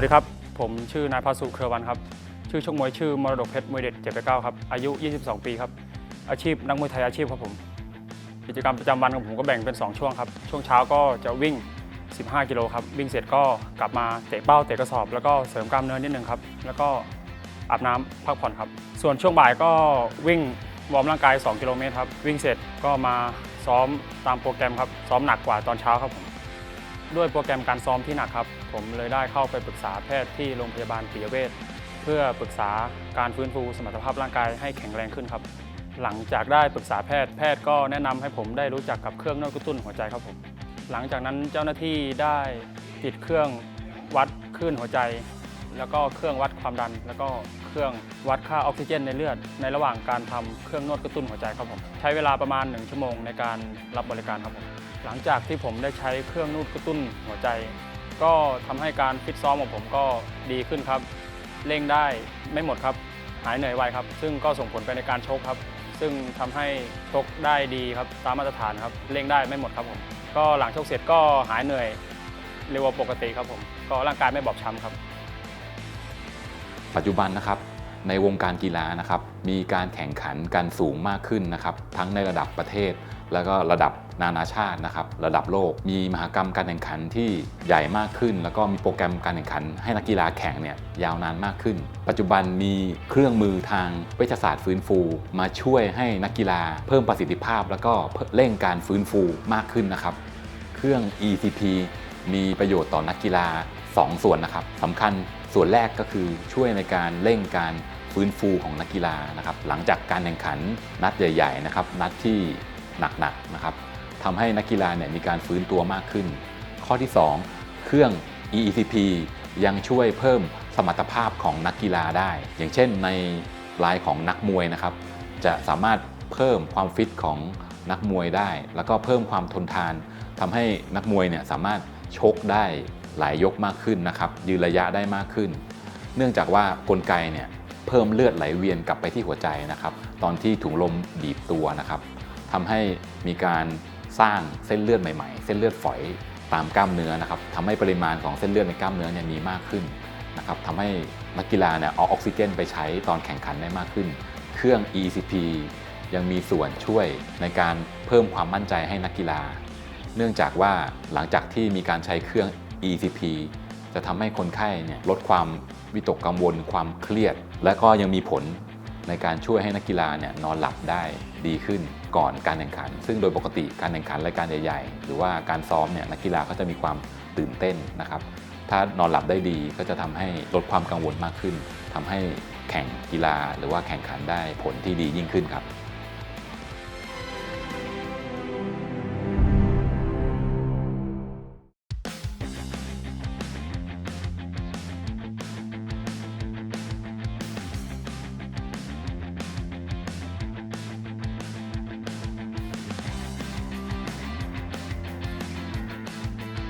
วัสดีครับ ผมชื่อนายภาสุเครือวันครับ ชื่อชกมวยชื่อมรดกเพชรมวยเด็ดเจ็ดเก้าครับ อายุ 22 ปีครับ อาชีพนักมวยไทยอาชีพครับผม กิจกรรมประจำวันของผมก็แบ่งเป็น 2 ช่วงครับ ช่วงเช้าก็จะวิ่ง 15 กิโลครับ วิ่งเสร็จก็กลับมาเตะเป้าเตะกระสอบ แล้วก็เสริมกล้ามเนื้อนิดนึงครับ แล้วก็อาบน้ำพักผ่อนครับ ส่วนช่วงบ่ายก็วิ่งวอร์มร่างกาย 2 กิโลเมตรครับ วิ่งเสร็จก็มาซ้อมตามโปรแกรมครับ ซ้อมหนักกว่าตอนเช้าครับผม ด้วยโปรแกรมการซ้อมที่หนักครับ ผมเลยได้เข้าไปปรึกษาแพทย์ที่โรงพยาบาลปิยเวชเพื่อปรึกษาการฟื้นฟูสมรรถภาพร่างกายให้แข็งแรงขึ้นครับ หลังจากได้ปรึกษาแพทย์แพทย์ก็แนะนำให้ผมได้รู้จักกับเครื่องนวดกระตุ้นหัวใจครับผมหลังจากนั้นเจ้าหน้าที่ได้ติดเครื่องวัดคลื่นหัวใจ แล้วก็เครื่องวัดความดัน แล้วก็เครื่องวัดค่าออกซิเจนในเลือด ในระหว่างการทำเครื่องนวดกระตุ้นหัวใจครับผมใช้เวลาประมาณ 1 ชั่วโมงในการรับบริการครับผม หลังจากที่ผมได้ใช้เครื่องนวดกระตุ้นหัวใจ ก็ทำให้การฟิตซ้อมของผมก็ดีขึ้นครับเร่งได้ไม่หมดครับ หายเหนื่อยไวครับ ซึ่งก็ส่งผลไปในการชกครับ ซึ่งทำให้ชกได้ดีครับตามมาตรฐานครับเร่งได้ไม่หมดครับผมก็หลังชกเสร็จก็หายเหนื่อยเร็วกว่าปกติครับผมก็ร่างกายไม่บอบช้ำครับ ปัจจุบันนะครับ ในวงการกีฬานะครับมีการแข่งขันกันสูงมากขึ้นนะครับทั้งในระดับประเทศ แล้วก็ระดับนานาชาตินะครับระดับโลก มีมหกรรมการแข่งขันที่ใหญ่มากขึ้น แล้วก็มีโปรแกรมการแข่งขัน ให้นักกีฬาแข่งเนี่ยยาวนานมากขึ้น ปัจจุบันมีเครื่องมือทางเวชศาสตร์ฟื้นฟู มาช่วยให้นักกีฬาเพิ่มประสิทธิภาพ แล้วก็เร่งการฟื้นฟูมากขึ้นนะครับ เครื่อง ECP มีประโยชน์ต่อนักกีฬา 2 ส่วนนะครับสำคัญ ส่วนแรกก็คือช่วยในการเร่งการฟื้นฟูของนักกีฬานะครับ หลังจากการแข่งขันนัดใหญ่ๆนะครับ นัดที่หนักๆนะครับทำให้นักกีฬาเนี่ยมีการฟื้นตัวมากขึ้น ข้อที่ 2 เครื่อง EECP ยังช่วยเพิ่มสมรรถภาพของนักกีฬาได้ อย่างเช่นในรายของนักมวยนะครับ จะสามารถเพิ่มความฟิตของนักมวยได้ แล้วก็เพิ่มความทนทานทำให้นักมวยเนี่ยสามารถชกได้ หลายยกมากขึ้นนะครับยืนระยะได้มากขึ้น เนื่องจากว่ากลไกเนี่ยเพิ่มเลือดไหลเวียนกลับไปที่หัวใจนะครับ ตอนที่ถุงลมบีบตัวนะครับทำให้มีการสร้างเส้นเลือดใหม่ ๆ เส้นเลือดฝอยตามกล้ามเนื้อนะครับทำให้ปริมาณของเส้นเลือดในกล้ามเนื้อเนี่ยมีมากขึ้นนะครับทำให้นักกีฬาเนี่ยเอาออกซิเจนไปใช้ตอนแข่งขันได้มากขึ้น เครื่อง ECP ยังมีส่วนช่วยในการเพิ่มความมั่นใจให้นักกีฬา เนื่องจากว่าหลังจากที่มีการใช้เครื่อง ECP จะทำให้คนไข้เนี่ยลดความวิตกกังวล ความเครียด และก็ยังมีผลในการช่วยให้นักกีฬาเนี่ยนอนหลับได้ดีขึ้นก่อนการแข่งขัน ซึ่งโดยปกติการแข่งขันรายการใหญ่ๆ หรือว่าการซ้อมเนี่ยนักกีฬาก็จะมีความตื่นเต้นนะครับ ถ้านอนหลับได้ดีก็จะทำให้ลดความกังวลมากขึ้นทำให้แข่งกีฬาหรือว่าแข่งขันได้ผลที่ดียิ่งขึ้นครับ